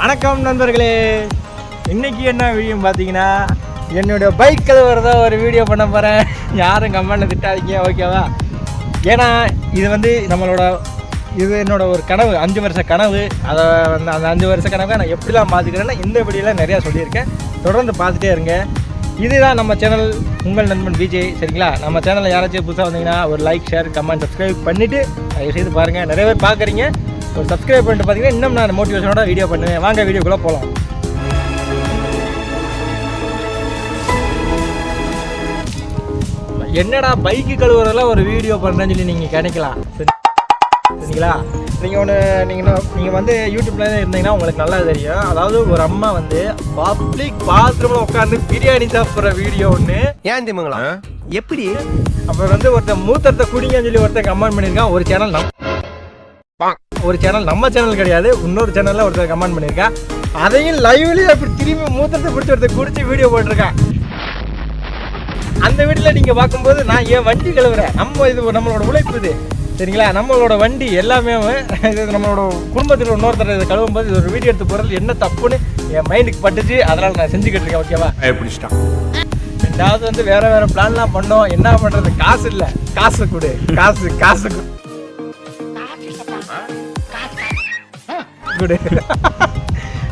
வணக்கம் நண்பர்களே. இன்னைக்கு என்ன வீடியோ பார்த்தீங்கன்னா என்னுடைய பைக் கழுவுறதா ஒரு வீடியோ பண்ண போகிறேன் யாரும் கமெண்ட்டில் திட்டாதீங்க ஓகேவா ஏன்னா இது வந்து நம்மளோட இது என்னோட ஒரு கனவு அஞ்சு வருஷ கனவு. அதை வந்து அந்த அஞ்சு வருஷ கனவை நான் எப்படிலாம் பார்த்துக்கிறேன்னா இந்த வீடியோலாம் நிறையா சொல்லியிருக்கேன். தொடர்ந்து பார்த்துட்டே இருங்க. இதுதான் நம்ம சேனல் உங்கள் நண்பன் விஜய் சரிங்களா? நம்ம சேனலில் யாராச்சும் புதுசாக வந்தீங்கன்னா ஒரு லைக் ஷேர் கமெண்ட் சப்ஸ்கிரைப் பண்ணிவிட்டு தயவு செய்து பாருங்கள் நிறைய பேர் பார்க்குறீங்க ஒரு சப்ஸ்கிரைப் பண்ணிட்டு பார்த்தீங்கன்னா இன்னும் நான் மோட்டிவேஷனோட வீடியோ பண்ணுவேன். வாங்க வீடியோக்குள்ளே போகலாம் என்னடா பைக்கு கழுவுறதுல ஒரு வீடியோ பண்ணுறேன்னு சொல்லி நீங்கள் கிடைக்கலாம் சரி சரிங்களா? நீங்கள் ஒன்று நீங்கள் நீங்கள் வந்து யூடியூப்ல இருந்தீங்கன்னா உங்களுக்கு நல்லா தெரியும். அதாவது ஒரு அம்மா வந்து பப்ளிக் பாத்ரூமில் உட்காந்து பிரியாணி சாப்பிட்ற வீடியோ ஒன்று ஏன் திமுங்களா? எப்படி? அப்புறம் வந்து ஒருத்தன் மூத்தரத்தை குடிங்கன்னு சொல்லி ஒருத்தன் கமெண்ட் பண்ணியிருக்கான். ஒரு சேனல் நம் ஒரு சேனல் நம்ம சேனல் கிடையாது. இன்னொரு சேனலில் ஒருத்தர் கமெண்ட் பண்ணியிருக்கான் அதையும் லைவ்லேயே அப்படி திரும்பி மூத்தரத்தை பிடிச்சி ஒருத்தர் குடிச்சு வீடியோ போட்டிருக்கான் அந்த வீட்டில் நீங்கள் பார்க்கும்போது நான் ஏன் வண்டி கழுவுறேன் நம்ம இது நம்மளோட உழைப்பு இது. சரிங்களா? நம்மளோட வண்டி எல்லாமே இது நம்மளோட குடும்பத்தில் இன்னொருத்தர் இதை கழுவும் போது இது ஒரு வீடியோ எடுத்து போகிறது என்ன தப்புன்னு என் மைண்டுக்கு பட்டுச்சு. அதனால் நான் செஞ்சுக்கிட்டு இருக்கேன் ஓகேவா பிடிச்சிட்டான் ரெண்டாவது வந்து வேற வேற பிளான்லாம் பண்ணோம். என்ன பண்றது? காசு இல்ல. காசு கொடு. காசு காசு கொடு. கொடு.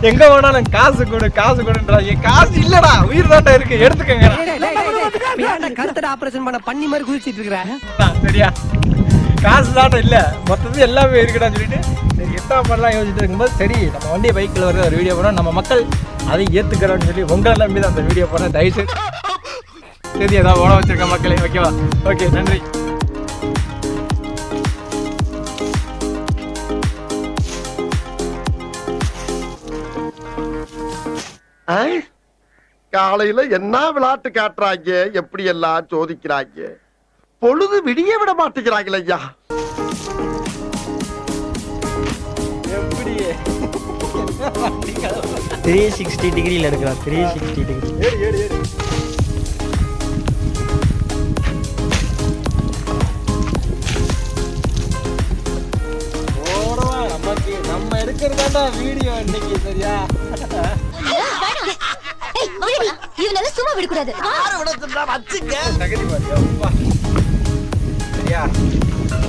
எங்க போனாலும் காசு கொடு காசு கொடுன்றாங்க காசு இல்லடா உயிர் தாண்டா இருக்கு. எடுத்துக்கங்க கருத்தட ஆபரேஷன் பண்ண? பண்ணி மாதிரி குதிச்சிட்டு இருக்கிற? சரியா. காசு தாண்டா இல்ல. மொத்தத்தில் எல்லாமே இருக்குடான்னு சொல்லிட்டு சரி என்ன பண்ணலாம் யோசிச்சுட்டு இருக்கும்போது சரி நம்ம வண்டி பைக்கில் வர ஒரு வீடியோ போறோம் நம்ம மக்கள் அதை ஏத்துக்கிறோம்னு சொல்லி உங்களை நம்பி தான் அந்த வீடியோ போறேன் தயவுசெய்து. சரி ஏதாவது ஓட வச்சிருக்க மக்களே ஓகேவா ஓகே நன்றி. காலையில என்ன விளையாட்டு காட்டுறாங்க? எப்படி எல்லாம் சோதிக்கிறாங்க? பொழுது விடிய விட மாட்டேங்கிறாங்களே ஐயா. எப்படி த்ரீ சிக்ஸ்டி டிகிரியில் எடுக்கிறான் த்ரீ சிக்ஸ்டி டிகிரி நம்ம எடுக்கிறதாண்டா வீடியோ இன்னைக்கு சரியா? சும்மா விடக்கூடாது. தகுதி பாத்தியா? அப்பா. சரியா?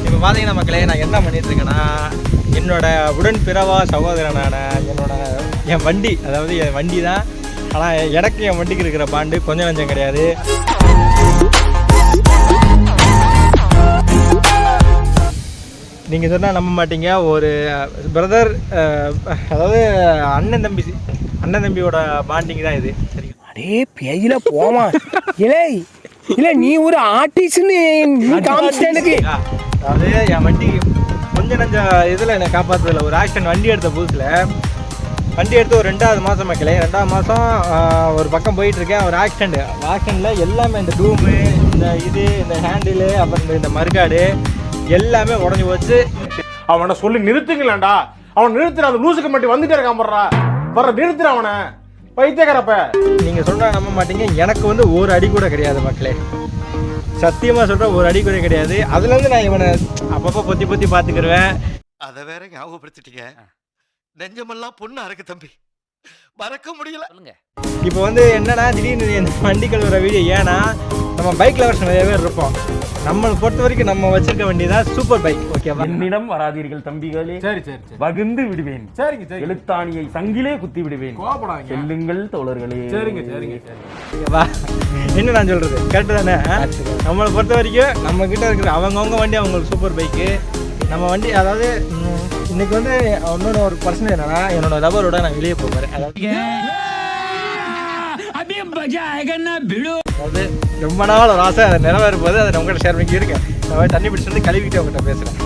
இப்போ பார்த்தீங்கன்னா மக்களே நான் என்ன பண்ணிட்டு இருக்கேன்னா என்னோட உடன் பிறவா சகோதரனான என்னோட என் வண்டி அதாவது என் வண்டி தான் ஆனால் எனக்கு என் வண்டிக்கு இருக்கிற பாண்டு கொஞ்சம் நஞ்சம் கிடையாது. நீங்கள் சொன்னால் நம்ப மாட்டீங்க. ஒரு பிரதர் அதாவது அண்ணன் தம்பி அண்ணன் தம்பியோட பாண்டிங் தான் இது. அடே பேயில போமா இலே இல்ல நீ ஒரு ஆர்டிஸ்ட்னு நீ காமிச்சிட்ட எனக்கு. அதாவது என் வண்டி கொஞ்சம் நஞ்ச இதில் என்னை காப்பாற்றுதில்ல ஒரு ஆக்சிடென்ட் வண்டி எடுத்த புதுசில். வண்டி எடுத்து ஒரு ரெண்டாவது மாதம் மக்களே ரெண்டாவது மாதம் ஒரு பக்கம் போயிட்டு இருக்கேன் ஒரு ஆக்சிடென்ட் ஆக்சிடென்ட்டில் எல்லாமே இந்த டூமு இந்த இது இந்த ஹேண்டிலு அப்புறம் இந்த- இந்த மறுகாடு எல்லாமே உடஞ்சி போச்சு. அவனை சொல்லி நிறுத்துங்களேன்டா. அவன் நிறுத்துற அந்த லூசுக்கு மட்டும் வந்துட்டே இருக்கான் போடுறா. வர நிறுத்துற அவனை. பைத்தியக்காரப்ப. நீங்கள் சொல்கிறா நம்ப மாட்டீங்க. எனக்கு வந்து ஒரு அடி கூட கிடையாது மக்களே. சத்தியமாக சொல்கிறேன் ஒரு அடி கூட கிடையாது. அதுலேருந்து நான் இவனை அப்பப்போ பொத்தி பொத்தி பார்த்துக்கிருவேன் அத வேற ஞாபகப்படுத்திட்டீங்க. நெஞ்சமெல்லாம் பொண்ணு அறக்கு தம்பி. மறக்க முடியல. இப்போ வந்து என்னன்னா திடீர்னு இந்த வண்டி கழுவுற வீடியோ ஏன்னா நம்ம பைக் லவர்ஸ் நிறைய பேர் இருப்போம். நம்மளை பொறுத்த வரைக்கும் நம்ம வச்சிருக்க வண்டி தான் சூப்பர் பைக் ஓகேவா என்னிடம் வராதீர்கள் தம்பிகளே. சரி சரி வகுந்து விடுவேன். சரிங்க சரி எழுத்தாணியை சங்கிலே குத்தி விடுவேன். கோபப்படாதீங்க செல்லுங்கள் தோழர்களே. சரிங்க சரிங்க சரி ஓகேவா என்ன நான் சொல்றது? கரெக்டு தானே? நம்மளை பொறுத்த வரைக்கும் நம்ம கிட்ட இருக்கிற அவங்கவுங்க வண்டி அவங்களுக்கு சூப்பர் பைக்கு நம்ம வண்டி அதாவது இன்னைக்கு வந்து இன்னொரு ஒரு பர்சன் என்னன்னா என்னோட லவரோட நான் வெளியே போகிறேன் அதாவது அதாவது ரொம்ப நாள் ஒரு ஆசை அதை நிறைவேறும் போது அதை உங்கள்கிட்ட ஷேர் பண்ணி இருக்கேன். நான் தண்ணி பிடிச்சிட்டு வந்து கழுவிட்டு உங்கள்கிட்ட பேசுகிறேன்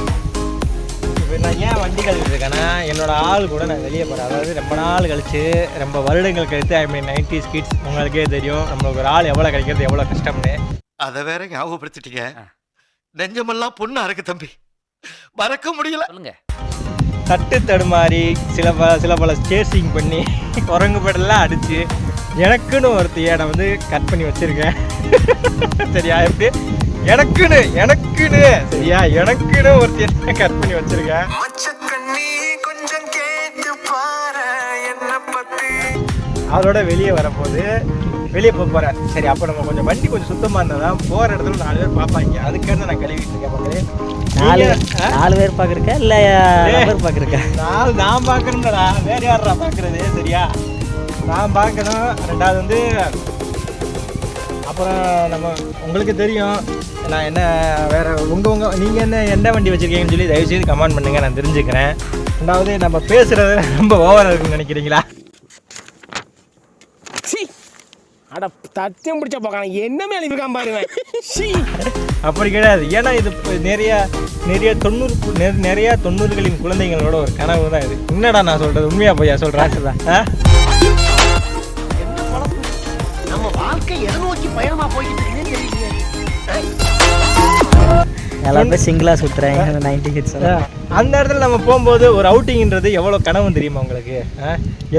இப்போ நான் ஏன் வண்டி கழுவிட்டு இருக்கேன்னா என்னோட ஆள் கூட நான் வெளியே போகிறேன் அதாவது ரொம்ப நாள் கழிச்சு ரொம்ப வருடங்கள் கழித்து ஐ மீன் நைன்டி கிட்ஸ் உங்களுக்கே தெரியும் நம்மளுக்கு ஒரு ஆள் எவ்வளோ கிடைக்கிறது எவ்வளோ கஷ்டம்னு. அத வேற ஞாபகப்படுத்திட்டீங்க. நெஞ்சமெல்லாம் பொண்ணு அறக்கு தம்பி. மறக்க முடியல. தட்டு தடுமாறி சில பல சில பல சேசிங் பண்ணி குரங்கு படலாம் அடிச்சு எனக்குன்னு ஒருத்தைய நான் வந்து கட் பண்ணி வச்சிருக்கேன். சரியா? எப்படி? எனக்குன்னு எனக்குன்னு. சரியா? எனக்குன்னு ஒருத்தைய கட் பண்ணி வச்சிருக்கேன். அதோட வெளியே வரப்போகுது வெளியே போக போகிறேன் சரி அப்போ நம்ம கொஞ்சம் வண்டி கொஞ்சம் சுத்தமாக இருந்தால் தான் போகிற இடத்துல நாலு பேர் பார்ப்பாங்க. அதுக்காக நான் கழுவிட்டு இருக்கேன் மக்களே நாலு? நாலு பேர் பார்க்குறக்கா இல்லை பேர் பார்க்குறக்கா நாலு நான் பார்க்கணும்டா வேற யாரா பார்க்கறது? சரியா? நான் பார்க்கணும். ரெண்டாவது வந்து அப்புறம் நம்ம உங்களுக்கு தெரியும். நான் என்ன வேற உங்க உங்க நீங்க என்ன என்ன வண்டி வச்சிருக்கீங்கன்னு சொல்லி தயவு செய்து கமெண்ட் பண்ணுங்க. நான் தெரிஞ்சுக்கிறேன். ரெண்டாவது நம்ம பேசுறது ரொம்ப ஓவரா இருக்குன்னு நினைக்கிறீங்களா? அட தத்தியம் பிடிச்ச போக்கான என்ன மேலே இருக்கான் பாருவேன் அப்படி கிடையாது. ஏன்னா இது நிறைய நிறைய தொண்ணூறு நிறைய தொண்ணூறுகளின் குழந்தைங்களோட ஒரு கனவு தான் இது. என்னடா நான் சொல்றது? உண்மையா பொய்யா சொல்றேன் வாழ்க்கை எதை நோக்கி பயணமா போய்கிட்டு இருக்குன்னு தெரியலையே எல்லா பேர் சிங்கிளாக சுற்றுறாங்க நைன்டி கிட்ஸ் அந்த இடத்துல நம்ம போகும்போது ஒரு அவுட்டிங்ன்றது எவ்வளோ கனவு தெரியுமா உங்களுக்கு?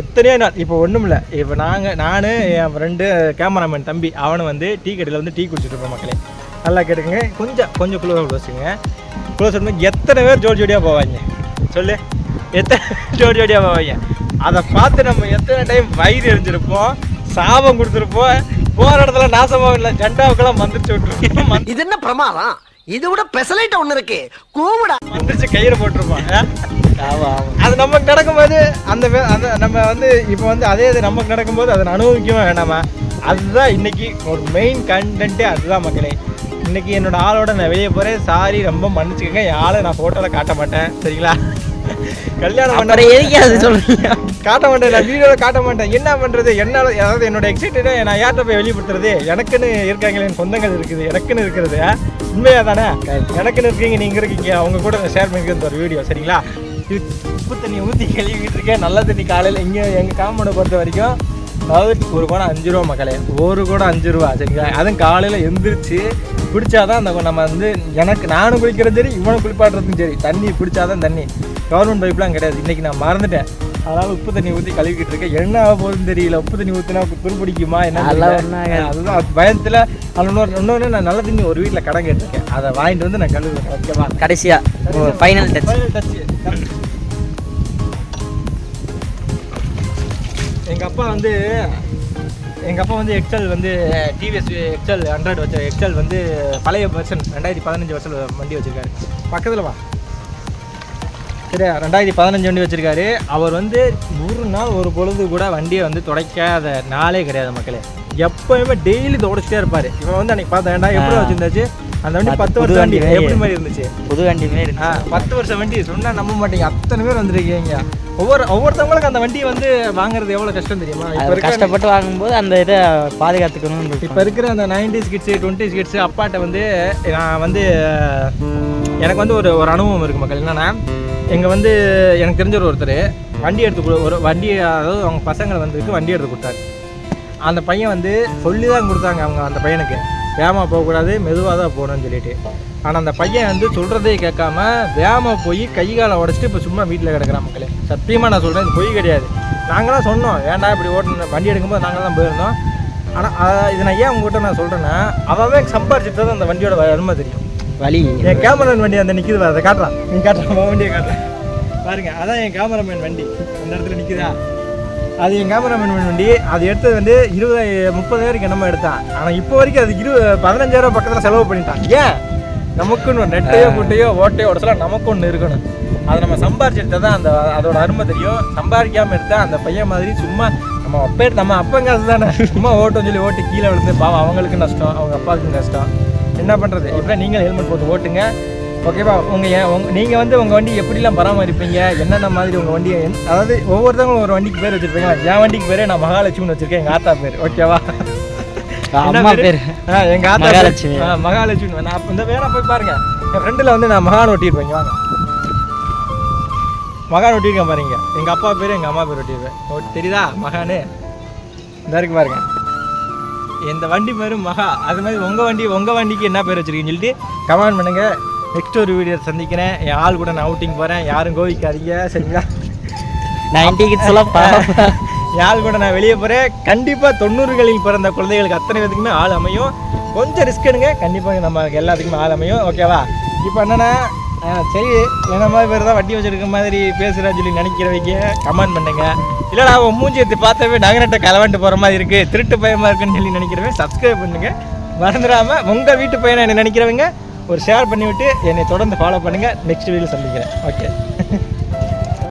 எத்தனையோ நாள் இப்போ ஒன்றும் இல்லை. இப்போ நாங்கள் நான் என் ஃப்ரெண்டு கேமராமேன் தம்பி அவனை வந்து டீ கடையில் வந்து டீ குடிச்சிட்டு இருப்போம் மக்களே. நல்லா கேட்டுக்கங்க. கொஞ்சம் கொஞ்சம் குளோஸ் க்ளோஸுங்க க்ளோஸ் பண்ணி எத்தனை பேர் ஜோடி ஜோடியாக போவாங்க? சொல்லு. எத்தனை ஜோடி ஜோடியாக போவாங்க? அதை பார்த்து நம்ம எத்தனை டைம் வயிறு எரிஞ்சிருப்போம் சாபம் கொடுத்துருப்போம் போகிற இடத்துல நாசமாக இல்லை. ஜெண்டாவுக்கெல்லாம் மந்திரிச்சு விட்டுருப்போம் இது என்ன பிரமாதம்? இது விட பெசலைட் ஒண்ணு இருக்கு. கூவிடா. மந்திரிச்சு கயிறு ஆமாம் அது நமக்கு நடக்கும்போது அந்த அந்த நம்ம வந்து இப்போ வந்து அதே இது நமக்கு நடக்கும்போது அதை அனுபவிக்கவே வேணாமா? அதுதான் இன்னைக்கு ஒரு மெயின் கண்டென்ட்டே அதுதான் மக்களே. இன்னைக்கு என்னோட ஆளோட நான் வெளியே போகிறேன் சாரி ரொம்ப மன்னிச்சுக்கங்க. ஆளை நான் ஃபோட்டோவில் காட்ட மாட்டேன். சரிங்களா? கல்யாணம் பண்ண எதுக்கு அது காட்ட மாட்டேன் நான் வீடியோவில் காட்ட மாட்டேன். என்ன பண்ணுறது என்னால் அதாவது என்னோட எக்ஸைட்டடை நான் யார்கிட்ட போய் வெளிப்படுத்துறது? எனக்குன்னு இருக்காங்களே என் சொந்தங்கள் இருக்குது எனக்குன்னு இருக்கிறது உண்மையா தானே? எனக்குன்னு இருக்கீங்க நீங்கள் இருக்கீங்க. அவங்க கூட ஷேர் பண்ணிக்கிறது ஒரு வீடியோ சரிங்களா? உப்பு தண்ணி ஊற்றி கழுவிட்டு இருக்கேன். நல்ல தண்ணி காலையில் இங்கே எங்கள் காம்பவுண்டை பொறுத்த வரைக்கும் அதாவது ஒரு குடம் அஞ்சு ரூபா மக்களே ஒரு குடம் அஞ்சு ரூபா சரிங்களா? அதுவும் காலையில் எந்திரிச்சு குடிச்சாதான் அந்த நம்ம வந்து எனக்கு நானும் குளிக்கிறதும் சரி இவனும் குளிப்பாட்டுறதும் சரி. தண்ணி குடிச்சாதான் தண்ணி. கவர்மெண்ட் பைப்லாம் கிடையாது. இன்னைக்கு நான் மறந்துட்டேன். அதனால உப்பு தண்ணி ஊற்றி கழுவிக்கிட்டு இருக்கேன். என்ன ஆக போகுதுன்னு தெரியல. உப்பு தண்ணி ஊற்றினா துருப்பிடிக்குமா என்ன. அதுதான் பயத்தில் அது இன்னொரு இன்னொன்று நான் நல்ல தண்ணி ஒரு வீட்டில் கடன் கேட்டிருக்கேன். அதை வாங்கிட்டு வந்து நான் கழுவுறேன் ஓகேவா? கடைசியாக ஃபைனல் டச் Final touch. எங்க அப்பா வந்து எங்க அப்பா வந்து எக்ஸல் வந்து டிவிஎஸ் எக்ஸல் ஹண்ட்ரட் வச்ச எக்ஸல் வந்து பழைய வெர்ஷன் ரெண்டாயிரத்தி பதினஞ்சு வருஷம் வண்டி வச்சிருக்காரு. பக்கத்தில் வா. சரியா? ரெண்டாயிரத்தி பதினஞ்சு வண்டி வச்சிருக்காரு. அவர் வந்து ஒரு நாள் ஒரு பொழுது கூட வண்டியை வந்து துடைக்காத நாளே கிடையாது மக்களே. எப்பயுமே டெய்லி துடைச்சிட்டே இருப்பாரு. இவன் வந்து அன்னைக்கு பார்த்தேன்டா எப்படி. வச்சிருந்தாச்சு அந்த வண்டி பத்து பத்து புது வருஷம் வண்டி எப்படி மாதிரி இருந்துச்சு? புது வண்டி மாரி பத்து வருஷம் வண்டி சொன்னா நம்ப மாட்டீங்க. அத்தனை பேர் வந்திருக்கீங்க. ஒவ்வொரு ஒவ்வொருத்தவங்களுக்கு அந்த வண்டியை வந்து வாங்குறது எவ்வளவு கஷ்டம் தெரியுமா? இப்ப கஷ்டப்பட்டு வாங்கும்போது அந்த இதை பாதுகாத்துக்கணும்னு இப்போ இருக்கிற அந்த நைன்டிஸ் கிட்ஸு டுவெண்ட்டிஸ் கிட்ஸு அப்பாட்ட வந்து நான் வந்து எனக்கு வந்து ஒரு ஒரு அனுபவம் இருக்குது மக்கள். என்னன்னா எங்கள் வந்து எனக்கு தெரிஞ்ச ஒரு ஒருத்தர் வண்டி எடுத்து கொடு- ஒரு வண்டி அதாவது அவங்க பசங்களை வந்துருக்கு வண்டி எடுத்து கொடுத்தாரு. அந்த பையன் வந்து சொல்லி தான் கொடுத்தாங்க அவங்க அந்த பையனுக்கு. வேகமாக போகக்கூடாது மெதுவாக தான் போகணும்னு சொல்லிட்டு. ஆனால் அந்த பையன் வந்து சொல்கிறதே கேட்காம வேகமாக போய் கை காலை உடச்சிட்டு இப்போ சும்மா வீட்டில் கிடக்குறான் மக்களே. சத்தியமாக நான் சொல்கிறேன் இது பொய் கிடையாது. நாங்களாம் சொன்னோம் ஏன்டா இப்படி ஓட்டணும் வண்டி எடுக்கும்போது நாங்கள் தான் போயிருந்தோம். ஆனால் இது நான் ஏன் உங்ககிட்ட நான் சொல்கிறேன்னா அவன் சம்பாரிச்சிட்டு தான் அந்த வண்டியோட அருமை தெரியும். வழி என் கேமராமேன் வண்டி அந்த நிற்கிது அதை காட்டுறான். நீ காட்டுறான் வண்டியை காட்டுறேன் பாருங்க அதான் என் கேமராமேன் வண்டி. அந்த இடத்துல நிற்குதா அது என் கேமராமேன் வண்டி அது எடுத்தது வந்து இருபது முப்பதாயிரம் என்னமோ எடுத்தான். ஆனால் இப்போ வரைக்கும் அது இரு பதினஞ்சாயிரம் பக்கத்தில் செலவு பண்ணிட்டான். ஏன்? நமக்குன்னு நெட்டையோ குட்டையோ ஓட்டையோ உடச்சலாம் நமக்கு ஒன்று இருக்கணும். அதை நம்ம சம்பாரிச்சு எடுத்தா தான் அந்த அதோட அருமை தெரியும். சம்பாதிக்காம எடுத்தா அந்த பையன் மாதிரி சும்மா நம்ம அப்பா நம்ம அப்பன் காசு தானே. சும்மா ஓட்டுன்னு சொல்லி ஓட்டு கீழே விழுந்து பாவம் அவங்களுக்கு நஷ்டம் அவங்க அப்பாவுக்கு நஷ்டம். என்ன பண்ணுறது இப்போ நீங்கள் ஹெல்மெட் போட்டு ஓட்டுங்க. ஓகேவா உங்கள் உங்க நீங்கள் வந்து உங்கள் வண்டி எப்படிலாம் பராமரிப்பீங்க? என்னென்ன மாதிரி உங்கள் வண்டியை அதாவது ஒவ்வொருத்தவங்களும் ஒரு வண்டிக்கு பேர் வச்சுருப்பீங்க. என் வண்டிக்கு பேரே நான் மகாலட்சுமின்னு வச்சுருக்கேன் எங்கள் ஆத்தா பேர். ஓகேவா அம்மா பேர்? எங்கள் ஆத்தா பேர். மகாலட்சுமி. ஆ மகாலட்சுமி. நான் இந்த வேணா போய் பாருங்க. என் ஃப்ரெண்டில் வந்து நான் மகான் ஒட்டியிருப்பேன் வாங்க. மகான் ஒட்டியிருக்கேன் பாருங்க. எங்கள் அப்பா பேர் எங்கள் அம்மா பேர் ஒட்டியிருப்பேன். தெரியுதா? மகானு. இந்த இருக்கு பாருங்க. இந்த வண்டி பேரு மகா. அது மாதிரி உங்கள் வண்டி உங்கள் வண்டிக்கு என்ன பேர் வச்சிருக்கீங்கன்னு சொல்லிட்டு கமெண்ட் பண்ணுங்க. நெக்ஸ்ட் ஒரு வீடியோ சந்திக்கிறேன். என் ஆள் கூட நான் அவுட்டிங் போகிறேன் யாரும் கோவிக்காதீங்க சரிங்களா? நைன்டி கிட்ஸ் எல்லாம் என் ஆள் கூட நான் வெளியே போகிறேன் கண்டிப்பாக தொண்ணூறுகளில் பிறந்த குழந்தைகளுக்கு அத்தனை பேத்துக்குமே ஆள் அமையும். கொஞ்சம் ரிஸ்க் எடுங்க. கண்டிப்பாக நம்ம எல்லாத்துக்குமே ஆள் அமையும். ஓகேவா இப்போ என்னென்னா சரி. என்ன மாதிரி பேர் தான் வட்டி வச்சுருக்க மாதிரி பேசுகிறேன்னு சொல்லி நினைக்கிறவைக்கு கமெண்ட் பண்ணுங்கள் இல்லைடா அவன் மூஞ்சி எடுத்து பார்த்தவே நாகரட்டை கலவன்ட்டு போகிற மாதிரி இருக்குது திருட்டு பயமாக இருக்குன்னு சொல்லி நினைக்கிறவன் சப்ஸ்கிரைப் பண்ணுங்கள் மறந்துடாமல் உங்கள் வீட்டு பையனை என்ன நினைக்கிறவங்க? ஒரு ஷேர் பண்ணிவிட்டு என்னை தொடர்ந்து ஃபாலோ பண்ணுங்கள் நெக்ஸ்ட் வீடியோ சந்திக்கிறேன். ஓகே